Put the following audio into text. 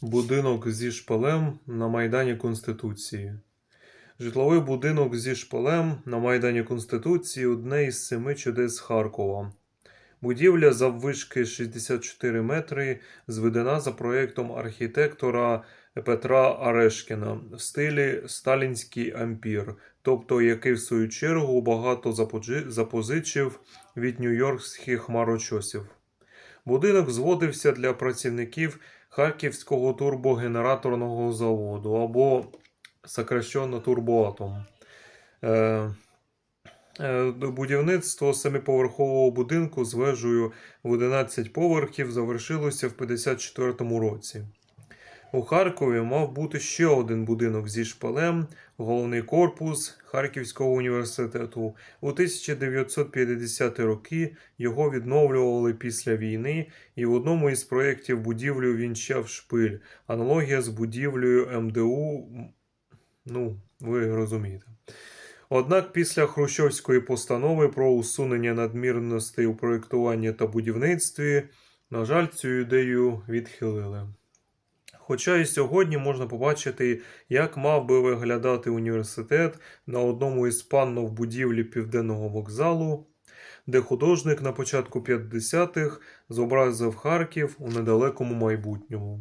Будинок зі шпалем на Майдані Конституції. Житловий будинок зі шпалем на Майдані Конституції одне із семи чудес Харкова. Будівля заввишки 64 метри, зведена за проєктом архітектора Петра Арешкіна в стилі сталінський ампір, тобто який в свою чергу багато запозичив від нью-йоркських хмарочосів. Будинок зводився для працівників Харківського турбогенераторного заводу або сокращенно Турбоатом. Е, е, Будівництво семиповерхового будинку з вежею в 11 поверхів завершилося в 54-му році. У Харкові мав бути ще один будинок зі шпалем, головний корпус Харківського університету. У 1950-ті роки його відновлювали після війни, і в одному із проєктів будівлю вінчав шпиль. Аналогія з будівлею МДУ. Ну, ви розумієте. Однак після Хрущовської постанови про усунення надмірностей у проєктуванні та будівництві, на жаль, цю ідею відхилили. Хоча і сьогодні можна побачити, як мав би виглядати університет на одному із паннов будівлі Південного вокзалу, де художник на початку 50-х зобразив Харків у недалекому майбутньому.